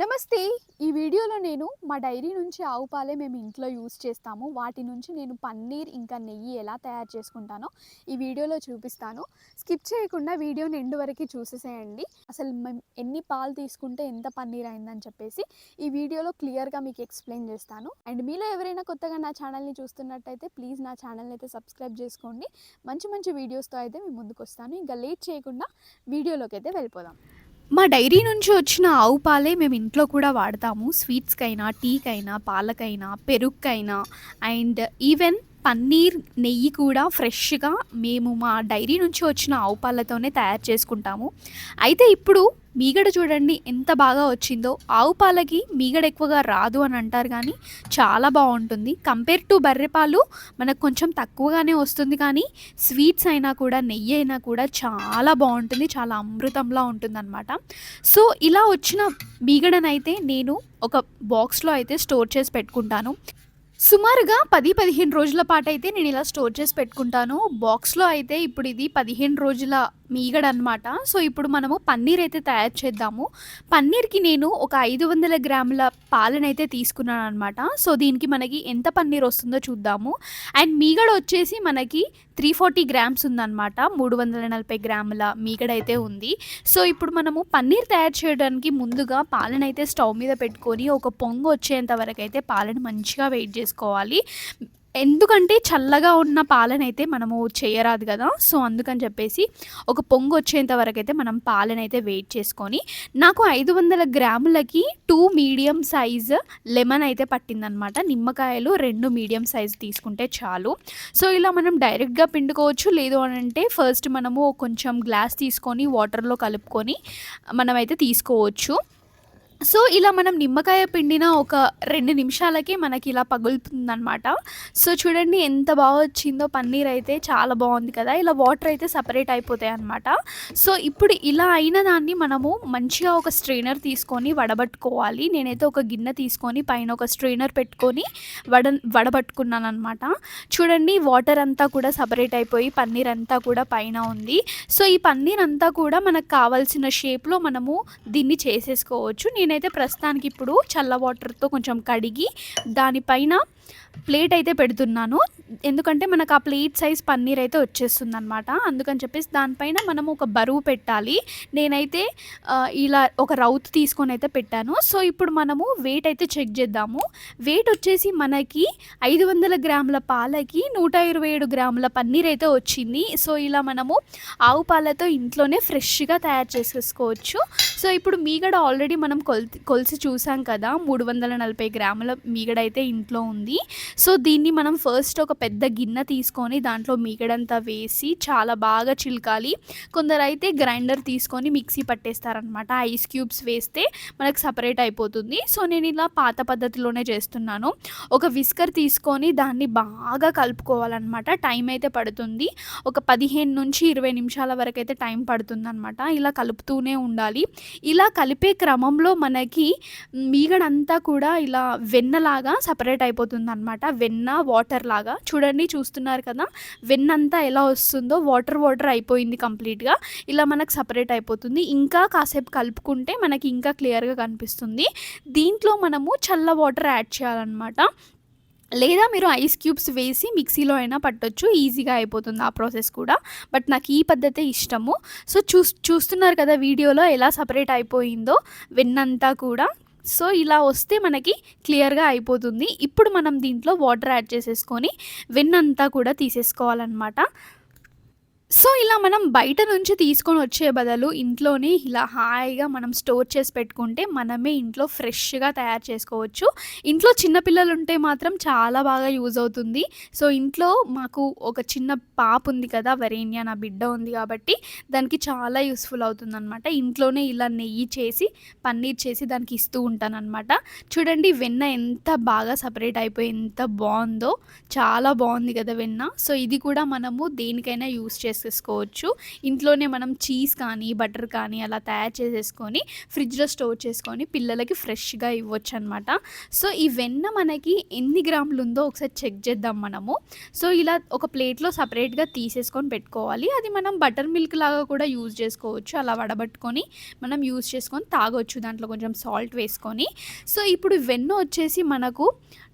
నమస్తే. ఈ వీడియోలో నేను మా డైరీ నుంచి ఆవు పాలే మేము ఇంట్లో యూస్ చేస్తాము. వాటి నుంచి నేను పన్నీర్ ఇంకా నెయ్యి ఎలా తయారు చేసుకుంటానో ఈ వీడియోలో చూపిస్తాను. స్కిప్ చేయకుండా వీడియోని ఎండు వరకు చూసేసేయండి. అసలు మేము ఎన్ని పాలు తీసుకుంటే ఎంత పన్నీర్ అయిందని చెప్పేసి ఈ వీడియోలో క్లియర్గా మీకు ఎక్స్ప్లెయిన్ చేస్తాను. అండ్ మీలో ఎవరైనా కొత్తగా నా ఛానల్ని చూస్తున్నట్టయితే ప్లీజ్ నా ఛానల్ని అయితే సబ్స్క్రైబ్ చేసుకోండి. మంచి మంచి వీడియోస్తో అయితే మేము ముందుకు వస్తాను ఇంకా లేట్ చేయకుండా వీడియోలోకి అయితే వెళ్ళిపోదాం. మా డైరీ నుంచి వచ్చిన ఆవు పాలే మేము ఇంట్లో కూడా వాడతాము. స్వీట్స్కైనా టీకైనా పాలకైనా పెరుగుకైనా అండ్ ఈవెన్ పన్నీర్ నెయ్యి కూడా ఫ్రెష్గా మేము మా డైరీ నుంచి వచ్చిన ఆవు పాలతోనే తయారు చేసుకుంటాము. అయితే ఇప్పుడు మీగడ చూడండి ఎంత బాగా వచ్చిందో. ఆవు పాలకి మీగడ ఎక్కువగా రాదు అని అంటారు కానీ చాలా బాగుంటుంది. కంపేర్ టు బర్రె పాలు మనకు కొంచెం తక్కువగానే వస్తుంది కానీ స్వీట్స్ అయినా కూడా నెయ్యి అయినా కూడా చాలా బాగుంటుంది. చాలా అమృతంలా ఉంటుందన్నమాట. సో ఇలా వచ్చిన మీగడనైతే నేను ఒక బాక్స్లో అయితే స్టోర్ చేసి పెట్టుకుంటాను. సుమారుగా పది పదిహేను రోజుల పాటు అయితే నేను ఇలా స్టోర్ చేసి పెట్టుకుంటాను. బాక్స్లో అయితే ఇప్పుడు ఇది పదిహేను రోజుల మీగడ అనమాట సో ఇప్పుడు మనము పన్నీర్ అయితే తయారు చేద్దాము. పన్నీర్కి నేను ఒక ఐదు వందల గ్రాముల పాలనైతే తీసుకున్నాను అనమాట సో దీనికి మనకి ఎంత పన్నీర్ వస్తుందో చూద్దాము. అండ్ మీగడ వచ్చేసి మనకి త్రీ ఫార్టీ గ్రామ్స్ ఉందన్నమాట. మూడు వందల నలభై గ్రాముల మీగడైతే అయితే ఉంది. సో ఇప్పుడు మనము పన్నీర్ తయారు చేయడానికి ముందుగా పాలనైతే స్టవ్ మీద పెట్టుకొని ఒక పొంగు వచ్చేంత వరకు అయితే పాలను మంచిగా వెయిట్ చేసుకోవాలి. ఎందుకంటే చల్లగా ఉన్న పాలనైతే మనము చేయరాదు కదా. సో అందుకని చెప్పేసి ఒక పొంగు వచ్చేంత వరకు అయితే మనం పాలనైతే వెయిట్ చేసుకొని నాకు ఐదు వందల గ్రాములకి టూ మీడియం సైజ్ లెమన్ అయితే పట్టిందనమాట. నిమ్మకాయలు రెండు మీడియం సైజ్ తీసుకుంటే చాలు. సో ఇలా మనం డైరెక్ట్గా పిండుకోవచ్చు. లేదు అని అంటే ఫస్ట్ మనము కొంచెం గ్లాస్ తీసుకొని వాటర్లో కలుపుకొని మనమైతే తీసుకోవచ్చు. సో ఇలా మనం నిమ్మకాయ పిండిన ఒక రెండు నిమిషాలకే మనకి ఇలా పగులుతుందనమాట సో చూడండి ఎంత బాగా వచ్చిందో. పన్నీర్ అయితే చాలా బాగుంది కదా. ఇలా వాటర్ అయితే సపరేట్ అయిపోతాయి అనమాట సో ఇప్పుడు ఇలా అయిన దాన్ని మనము మంచిగా ఒక స్ట్రెయినర్ తీసుకొని వడబట్టుకోవాలి. నేనైతే ఒక గిన్నె తీసుకొని పైన ఒక స్ట్రెయినర్ పెట్టుకొని వడ వడబట్టుకున్నాను అనమాట చూడండి వాటర్ అంతా కూడా సపరేట్ అయిపోయి పన్నీర్ అంతా కూడా పైన ఉంది. సో ఈ పన్నీర్ అంతా కూడా మనకు కావాల్సిన షేప్లో మనము దీన్ని చేసేసుకోవచ్చు. నేను నేనైతే ప్రస్తుతానికి ఇప్పుడు చల్ల వాటర్తో కొంచెం కడిగి దానిపైన ప్లేట్ అయితే పెడుతున్నాను. ఎందుకంటే మనకు ఆ ప్లేట్ సైజ్ పన్నీర్ అయితే వచ్చేస్తుంది అనమాట అందుకని చెప్పేసి దానిపైన మనం ఒక బరువు పెట్టాలి. నేనైతే ఇలా ఒక రౌత్ తీసుకొని అయితే పెట్టాను. సో ఇప్పుడు మనము వెయిట్ అయితే చెక్ చేద్దాము. వెయిట్ వచ్చేసి మనకి ఐదు వందల గ్రాముల పాలకి నూట ఇరవై ఏడు గ్రాముల పన్నీర్ అయితే వచ్చింది. సో ఇలా మనము ఆవు పాలతో ఇంట్లోనే ఫ్రెష్గా తయారు చేసేసుకోవచ్చు. సో ఇప్పుడు మీగడ ఆల్రెడీ మనం కొలిసి కొలిసి చూసాం కదా మూడు వందల నలభై గ్రాముల మీగడ అయితే ఇంట్లో ఉంది. సో దీన్ని మనం ఫస్ట్ ఒక పెద్ద గిన్నె తీసుకొని దాంట్లో మీగడంతా వేసి చాలా బాగా చిలకాలి. కొందరైతే గ్రైండర్ తీసుకొని మిక్సీ పట్టేస్తారనమాట ఐస్ క్యూబ్స్ వేస్తే మనకు సపరేట్ అయిపోతుంది. సో నేను ఇలా పాత పద్ధతిలోనే చేస్తున్నాను. ఒక విస్కర్ తీసుకొని దాన్ని బాగా కలుపుకోవాలన్నమాట. టైం అయితే పడుతుంది. ఒక పదిహేను నుంచి ఇరవై నిమిషాల వరకు అయితే టైం పడుతుంది అనమాట ఇలా కలుపుతూనే ఉండాలి. ఇలా కలిపే క్రమంలో మనకి మీగడంతా కూడా ఇలా వెన్నలాగా సపరేట్ అయిపోతుంది అనమాట వెన్న వాటర్ లాగా. చూడండి చూస్తున్నారు కదా? వెన్న అంతా ఎలా వస్తుందో వాటర్ వాటర్ అయిపోయింది కంప్లీట్గా. ఇలా మనకు సపరేట్ అయిపోతుంది. ఇంకా కాసేపు కలుపుకుంటే మనకి ఇంకా క్లియర్గా కనిపిస్తుంది. దీంట్లో మనము చల్ల వాటర్ యాడ్ చేయాలన్నమాట. లేదా మీరు ఐస్ క్యూబ్స్ వేసి మిక్సీలో అయినా పట్టొచ్చు ఈజీగా అయిపోతుంది ఆ ప్రాసెస్ కూడా. బట్ నాకు ఈ పద్ధతే ఇష్టము. సో చూ చూస్తున్నారు కదా వీడియోలో ఎలా సపరేట్ అయిపోయిందో వెన్నంతా కూడా. సో ఇలా వస్తే మనకి క్లియర్గా అయిపోతుంది. ఇప్పుడు మనం దీంట్లో వాటర్ యాడ్ చేసేసుకొని వెన్నంతా కూడా తీసేసుకోవాలన్నమాట. సో ఇలా మనం బయట నుంచి తీసుకొని వచ్చే బదులు ఇంట్లోనే ఇలా హాయిగా మనం స్టోర్ చేసి పెట్టుకుంటే మనమే ఇంట్లో ఫ్రెష్గా తయారు చేసుకోవచ్చు. ఇంట్లో చిన్నపిల్లలు ఉంటే మాత్రం చాలా బాగా యూజ్ అవుతుంది. సో ఇంట్లో మాకు ఒక చిన్న పాప ఉంది కదా వెరేనియా నా బిడ్డ ఉంది కాబట్టి దానికి చాలా యూస్ఫుల్ అవుతుంది అనమాట ఇంట్లోనే ఇలా నెయ్యి చేసి పన్నీర్ చేసి దానికి ఇస్తూ ఉంటానన్నమాట. చూడండి వెన్న ఎంత బాగా సపరేట్ అయిపోయి ఎంత బాగుందో. చాలా బాగుంది కదా వెన్న. సో ఇది కూడా మనము దేనికైనా యూస్ చేసుకోవచ్చు చేసేసుకోవచ్చు ఇంట్లోనే మనం చీజ్ కానీ బటర్ కానీ అలా తయారు చేసేసుకొని ఫ్రిడ్జ్లో స్టోర్ చేసుకొని పిల్లలకి ఫ్రెష్గా ఇవ్వచ్చు అనమాట సో ఈ వెన్న మనకి ఎన్ని గ్రాములు ఉందో ఒకసారి చెక్ చేద్దాం మనము. సో ఇలా ఒక ప్లేట్లో సపరేట్గా తీసేసుకొని పెట్టుకోవాలి. అది మనం బటర్ మిల్క్ లాగా కూడా యూజ్ చేసుకోవచ్చు. అలా వడబట్టుకొని మనం యూజ్ చేసుకొని తాగొచ్చు. దాంట్లో కొంచెం సాల్ట్ వేసుకొని. సో ఇప్పుడు వెన్న వచ్చేసి మనకు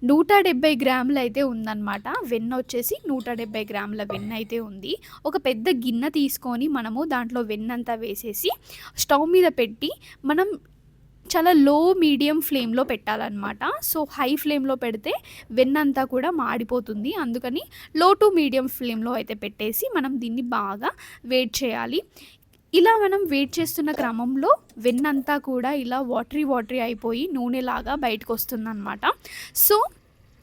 నూట డెబ్బై గ్రాములు అయితే ఉందన్నమాట వెన్న వచ్చేసి నూట డెబ్బై గ్రాముల వెన్న అయితే ఉంది. ఒక పెద్ద పెద్ద గిన్నె తీసుకొని మనము దాంట్లో వెన్నంతా వేసేసి స్టవ్ మీద పెట్టి మనం చాలా లో మీడియం ఫ్లేమ్లో పెట్టాలన్నమాట. సో హై ఫ్లేమ్లో పెడితే వెన్నంతా కూడా మాడిపోతుంది. అందుకని లో టు మీడియం ఫ్లేమ్లో అయితే పెట్టేసి మనం దీన్ని బాగా వేట్ చేయాలి. ఇలా మనం వెయిట్ చేస్తున్న క్రమంలో వెన్నంతా కూడా ఇలా వాటరీ వాటరీ అయిపోయి నూనెలాగా బయటకు వస్తుందన్నమాట. సో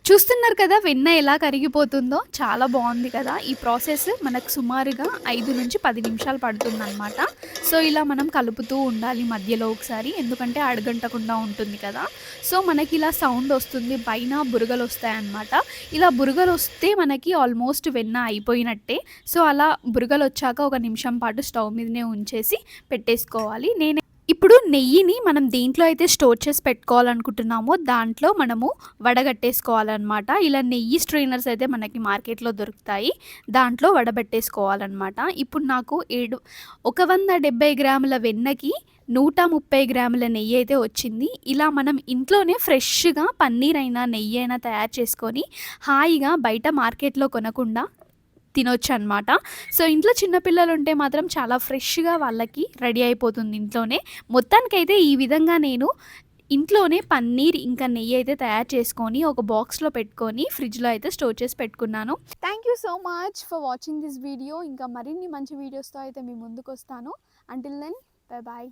చూస్తున్నారు కదా వెన్న ఎలా కరిగిపోతుందో? చాలా బాగుంది కదా. ఈ ప్రాసెస్ మనకు సుమారుగా ఐదు నుంచి పది నిమిషాలు పడుతుందన్నమాట. సో ఇలా మనం కలుపుతూ ఉండాలి మధ్యలో ఒకసారి. ఎందుకంటే అడగంటకుండా ఉంటుంది కదా. సో మనకి ఇలా సౌండ్ వస్తుంది పైన బురగలు వస్తాయన్నమాట. ఇలా బురగలు వస్తే మనకి ఆల్మోస్ట్ వెన్న అయిపోయినట్టే. సో అలా బురగలు వచ్చాక ఒక నిమిషం పాటు స్టవ్ మీదనే ఉంచేసి పెట్టేసుకోవాలి. నేను ఇప్పుడు నెయ్యిని మనం దేంట్లో అయితే స్టోర్ చేసి పెట్టుకోవాలనుకుంటున్నామో దాంట్లో మనము వడగట్టేసుకోవాలన్నమాట. ఇలా నెయ్యి స్ట్రైనర్స్ అయితే మనకి మార్కెట్లో దొరుకుతాయి దాంట్లో వడబెట్టేసుకోవాలన్నమాట. ఇప్పుడు నాకు ఏడు ఒక వంద డెబ్బై గ్రాముల వెన్నకి నూట ముప్పై గ్రాముల నెయ్యి అయితే వచ్చింది. ఇలా మనం ఇంట్లోనే ఫ్రెష్గా పన్నీర్ అయినా నెయ్యి అయినా తయారు చేసుకొని హాయిగా బయట మార్కెట్లో కొనకుండా తినొచ్చు అనమాట సో ఇంట్లో చిన్నపిల్లలు ఉంటే మాత్రం చాలా ఫ్రెష్గా వాళ్ళకి రెడీ అయిపోతుంది ఇంట్లోనే. మొత్తానికైతే ఈ విధంగా నేను ఇంట్లోనే పన్నీర్ ఇంకా నెయ్యి అయితే తయారు చేసుకొని ఒక బాక్స్లో పెట్టుకొని ఫ్రిడ్జ్లో అయితే స్టోర్ చేసి పెట్టుకున్నాను. Thank you so much for watching this video. ఇంకా మరిన్ని మంచి వీడియోస్తో అయితే మీ ముందుకు వస్తాను అంటిల్ దెన్ బై బాయ్